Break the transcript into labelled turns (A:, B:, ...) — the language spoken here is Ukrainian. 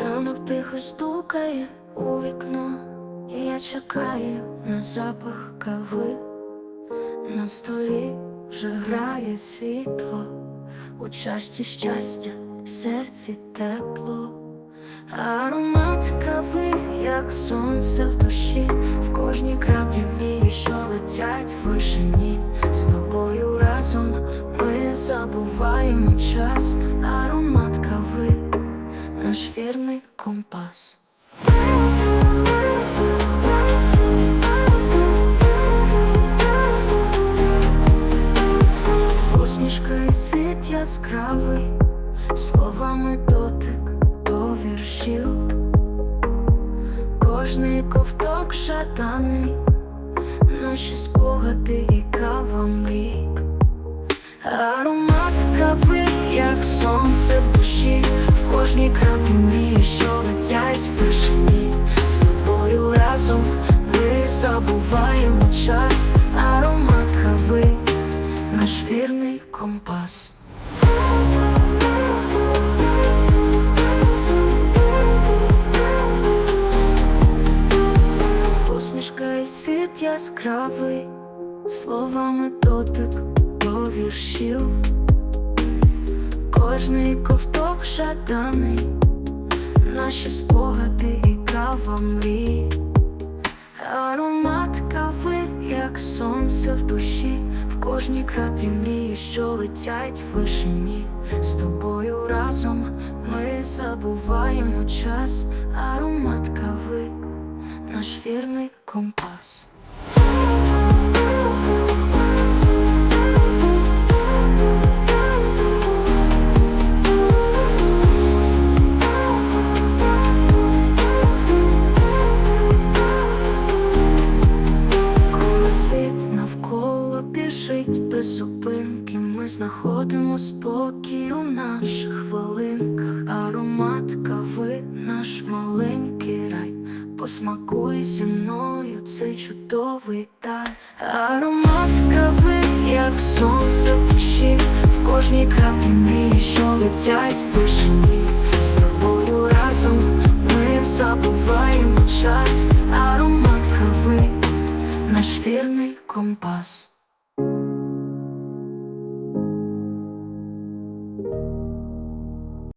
A: Ранок тихо стукає у вікно, і я чекаю на запах кави. На столі вже грає світло, у чашці щастя, в серці тепло, аромат кави, як сонце в душі, в кожній краплі мрії, що летять в вишині. З тобою разом ми забуваємо час, аромат наш вірний компас. Усмішка і світ яскравий, словами дотик до віршів, кожний ковток жаданий, наші спогади і кава мрій, аромат кави, як сонце в душі, кожній краплі що летять в вишині, з тобою разом ми забуваємо час, аромат кави наш вірний компас. Посмішка і світ яскравий, словами дотик до віршів, кожний ковток жаданий, наші спогади і кава мрій. Аромат кави, як сонце в душі, в кожній краплі мрії, що летять в вишині. З тобою разом ми забуваємо час, аромат кави, наш вірний компас. Біжить без зупинки, ми знаходимо спокій у наших хвилинках. Аромат кави, наш маленький рай. Посмакуй зі мною цей чудовий дар. Аромат кави, як сонце в душі, в кожній краплі що летять в вишині. З тобою разом ми забуваємо час. Аромат кави наш вірний компас.